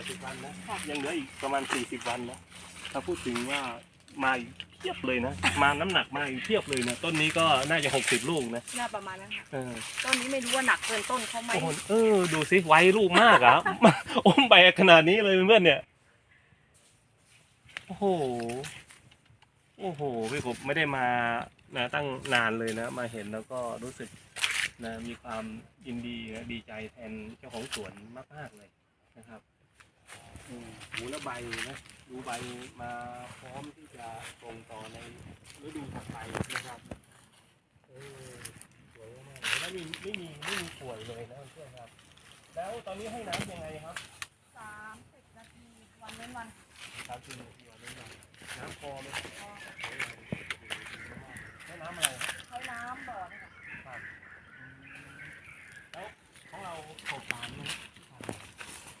ดสิบวันนะ ค่ะ ยังเหลืออีกประมาณสี่สิบวันนะถ้าพูดถึงว่ามาอีกเทียบเลยนะ มาน้ำหนักมาอีกเทียบเลยนะ ต้นนี้ก็น่าจะหกสิบลูกนะน่าประมาณนั้นค่ะเออต้นนี้ไม่รู้ว่าหนักเกินต้นเขาไหมโอ้โหเออ ดูสิไวลูกมากอะมาอมแบกขนาดนี้เลยเพื่อนๆเนี่ย โอ้โห โอ้โห พี่กบไม่ได้มานะตั้งนานเลยนะ มาเห็นแล้วก็รู้สึกนะมีความยินดีนะดีใจแทนเจ้าของสวนมากๆเลยนะครับอืม หูและใบนะดูใบมาพร้อมที่จะส่งต่อในฤดูถัดไปนะครับเออสวยมากเลยแล้วมีไม่มีไม่มีป่วยเลยนะเพื่อนๆครับ แล้วตอนนี้ให้น้ำยังไงครับสามสิบนาทีวันเว้นวันสามสิบนาทีวันนี้หน่อยน้ำพอไหมให้น้ำอะไรครับ ใช้น้ำบ่อนี่ค่ะ ครับอืมแล้วของเราขบสารไหม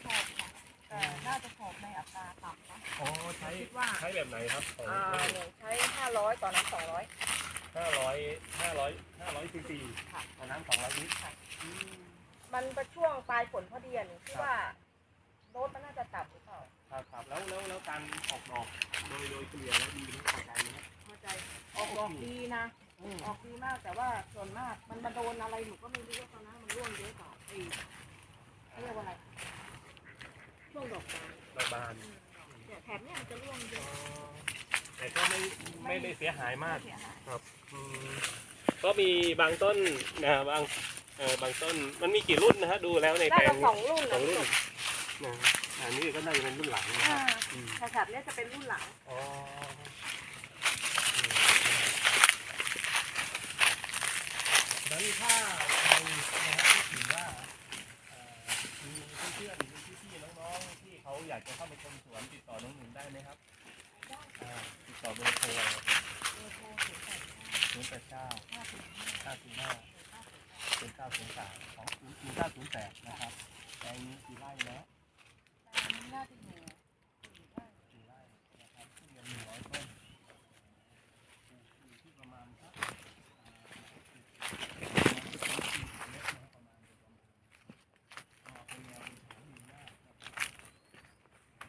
ขอบค่ะแต่น่าจะขอบในอัตราต่ำนะ อ๋อใช้ คิดว่าใช้แบบไหนครับของอ่าหนูใช้ห้าร้อยต่อน้ำสองร้อย ห้าร้อยห้าร้อยห้าร้อยซีซีค่ะ ต่อน้ำสองร้อยลิตรค่ะอืมมันเป็นช่วงปลายฝนพอดีอะหนูคิดว่าโดสมันน่าจะต่ำหรือเปล่าครับครับแล้วแล้วแล้วการออกดอกโดยโดยเฉลี่ยแล้วดีไหมพอใจไหมครับพอใจออกดอกดีนะ อืมออกดีมากแต่ว่าส่วนมากมันมาโดนอะไรหนูก็ไม่รู้ว่าตอนนั้นมันร่วงเยอะเปล่าไอ้เขาเรียกว่าอะไรช่วงดอกบานดอกบานเนี่ยแถบเนี่ยมันจะร่วงเยอ๋ออะแต่ก็ไม่ไม่ได้เสียหายมาก เสียหายอืมก็มีบางต้นนะบางเออบางต้นมันมีกี่รุ่นนะฮะดูแล้วในได้แปลมางสองรุ่นสองรุ่นนะนะอันนี้ก็น่าจะเป็นรุ่นหลังนะคอ่ารับอืม แถบเนี่ยจะเป็นรุ่นหลัง อ๋ออืมนั้นถ้าใครนะฮะที่ถือว่าเอ่อมีเพื่อนๆมีพี่ๆน้องๆที่ เขาอยากจะเข้าไปชมสวนติดต่อน้องหนึ่งได้ไหมครับอ่าติดต่อเบอร์โทรศูนย์แปดเก้าห้าสี่ห้าเป็นเก้าศูนย์สามสองศูนย์เก้าศูนย์แปดนะครับแปลงนี้กี่ไร่แล้ว น่าจะอยู่ กี่ไร่นะครับที่เรียนหนึ่งร้อยต้นอยู่ที่ประมาณสัก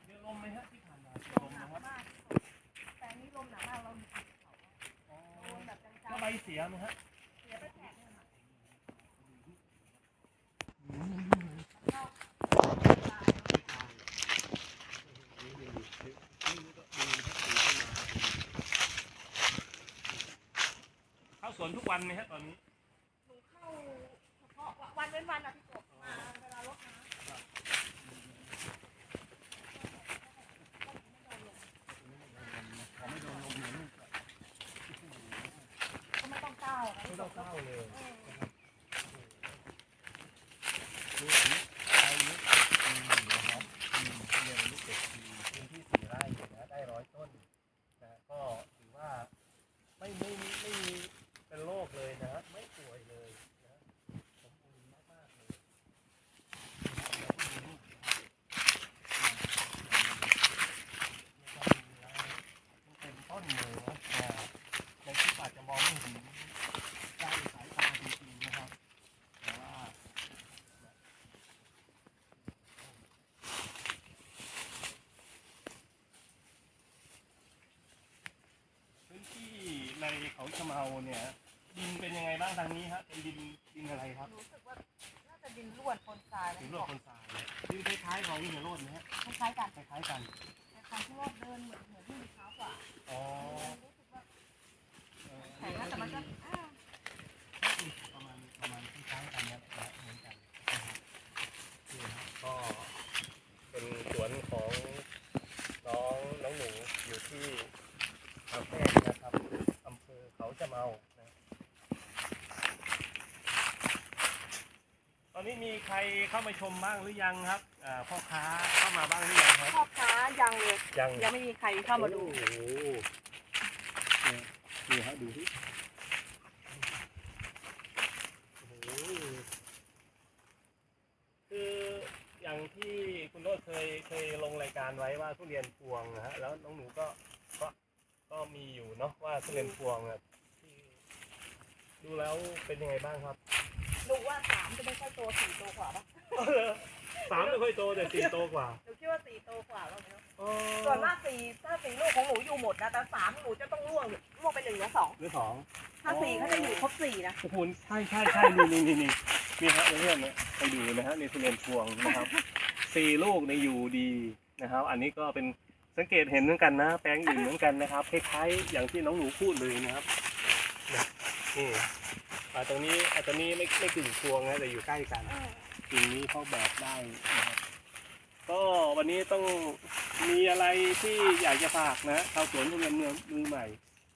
เจอลมไหมฮะที่ผ่านมาเจอ ล ล ม ม หนั นะ ก ครับ มากแต่นี้ลมหนักมากเราอยู่ภูเขา อ๋อ ลมแบบจั แล้ว ง ใบเสียไหมฮะเสียไปแถบเนี่ยค่ะเข้าสวนทุกวันไหมฮะตอนนี้ หนูเข้าเฉพาะวันเว้นวันอะพี่โกบมาเวลารดน้ำ ขอไม่โดนลมนะลูก ก็ไม่ต้อง ก้าวนะไม่พี่กต้อบงเข้าเลย เออ ดูสิไอ้นี้อืมนะครับอืมเรียนรู้เจ็ดปีพื้นที่สี่ไร่นะได้ร้อยต้นนะก็ถือว่าไม่ไม่ไม่ไม่มีเป็นโรคเลยนะไม่ป่วยเลยนะสมบูรณ์มากๆเลยแล้วก็มีลูกเต็มต้นเลยนะอ่าในคลิปอาจจะมองไม่เห็นได้สายตาจริงๆนะครับแต่ว่า พื้นที่ใน เขาชะเมาเนี่ยดินเป็นยังไงบ้างทางนี้ฮะเป็นดินดินอะไรครับรู้สึกว่าน่าจะดินร่วนปนทรายนะดินพี่โลกกบคนทรายดินคล้ายๆของอินเทอร์โรดนะฮะคล้ายๆกันคล้ายๆกันแต่คำที่ว่าเดินเหมือนเหมือนที่มีเท้ากว่าอ๋อรู้สึกว่าเอ่อแข็งนะแต่มันก็อ่าประมาณประมาณคล้ายๆกันนะนะเหมือนกันนะครับนี่ฮะก็เป็นสวนของน้องน้องหนูอยู่ที่คาเฟ่นะครับอำเภอเขาชะเมานะ ตอนนี้มีใคร เข้ามาชมบ้างหรือยังครับอ่าพ่อค้าเข้ามาบ้างหรือยังครับพ่อค้ายังเลยยังยังไม่มีใครเข้ามาดูโอ้โหเนี่ยนี่ฮะดูที่โอ้โหคืออย่างที่คุณโรดเคยเคยลงรายการไว้ว่าทุเรียนพวงนะฮะแล้วน้องหนูก็ก็ก็มีอยู่เนาะว่าทุเรียนพวงอะที่ดูแล้วเป็นยังไงบ้างครับ ดูว่าสามจะไม่ใช่ตัวสี่ตัวกว่าปะสามไม่ค่อยโตแต่สี่โตกว่าหนูคิดว่าสี่โตกว่าแล้วเนาะส่วนมากสี่ถ้าสี่ลูกของหนูอยู่หมดนะ แต่สามหนูจะต้องร่วงร่วงไปหนึ่งหรือสองหรือสองถ้าสี่เขาจะอยู่ครบสี่นะโอ้โหใช่ใช่ใช่นี่นี่นี่นี่นี่ฮะเพื่อนๆเนี่ยไปดูนะฮะในทุเรียนพวงนะครับสี่ลูกในยอยู่ดีนะครับ อันนี้ก็เป็นสังเกตเห็นเหมือนกันนะ แปลงอื่นเหมือนกันนะครับคล้ายๆอย่างที่น้องหนูพูดเลยนะครับนะนี่ อ่าตรงนี้อ่าตรงนี้ไม่ไม่กึ่งพวงนะแต่อยู่ใกล้กันกิ่งนี้เขาแบกได้นะครับก็วันนี้ต้องมีอะไรที่อยากจะฝากนะชาวสวนทุเรียนเมืองมือใหม่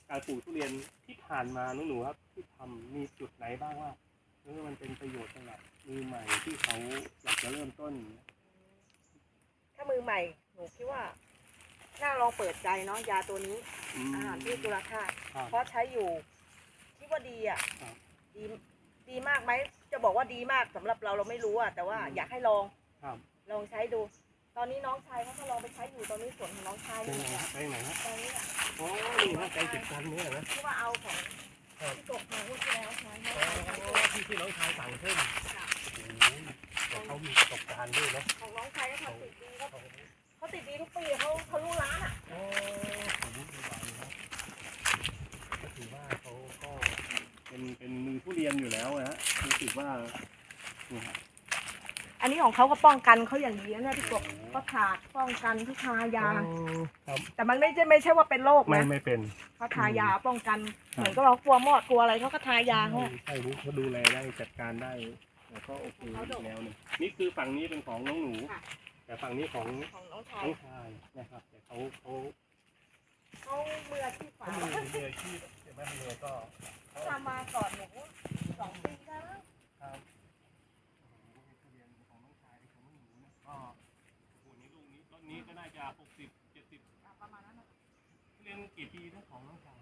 การปลูกทุเรียนที่ผ่านมาหนูๆครับ ที่ทำมีจุดไหนบ้างว่าเออมันเป็นประโยชน์สำหรับมือใหม่ที่เขาอยากจะเริ่มต้น ถ้ามือใหม่หนูคิดว่าน่าลองเปิดใจเนาะยาตัวนี้ อืมอ่าที่จุลธาตุครับ เพราะใช้อยู่คิดว่าดีอะ ครับ ดีดีมากไหมจะบอกว่าดีมากสำหรับเราเราไม่รู้อะแต่ว่าอืมอยากให้ลองครับลองใช้ดู ตอนนี้น้องชายเขาก็ลองไปใช้อยู่ตอนนี้สวนของน้องชายไปนี่ไหนแหละฮะไปไหนฮะตอนนี้อะโอ้นี่ฮะใจติดกันเนี่ยนะ ที่ว่าเอาของครับ ที่ตกมาพูดที่แล้วใช้น้องอ๋ชายใช้อตัวที่ที่น้องชายสั่งเพิ่มค่ะโอ้โหแต่เขามีประสบการณ์ด้วยนะของน้องชายเขาทำติดดีเขาเขาเขาติดดีทุกปีเขาเขารู้ร้านอะโอ้ผมรู้ดีว่านะครับก็ถือว่าเขาก็เป็นเป็นมือผู้เรียนอยู่แล้วนะฮะรู้สึกว่าเนี่ยฮะอันนี้ของเขาก็ป้องกันเขาอย่างดีนะเนี่ยพี่กบก็ถากป้องกันทุกทายา อ๋อครับแต่มันไม่ใช่ไม่ใช่ว่าเป็นโรคไม่นะไม่เป็น เขาทายาป้องกันครับ เหมือนกับเรากลัวมอดกลัวอะไรเขาก็ทายาเขาใช่ใช่รู้เขาดูแลได้จัดการได้แล้วก็โอเคเขาดุอีกแนวหนึงนี่คือฝั่งนี้เป็นของน้องหนูค่ะแต่ฝั่งนี้ของของน้องชายน้องชายนะครับ แต่เขาเขาเขามืออาชีพฝ่าเขามือมืออาชีพใช่ไหมมือก็เขาทำมาก่อนหนูสองปีได้แล้ว ครับโอ้โหทุเรียนของน้องชายของน้องหนูนะก็โอ้โหนี่ ลูกนี้ต้นนี้ก็น่าจะหกสิบเจ็ดสิบประมาณนั้นนะทุเรียนกี่ปีนะของน้องชาย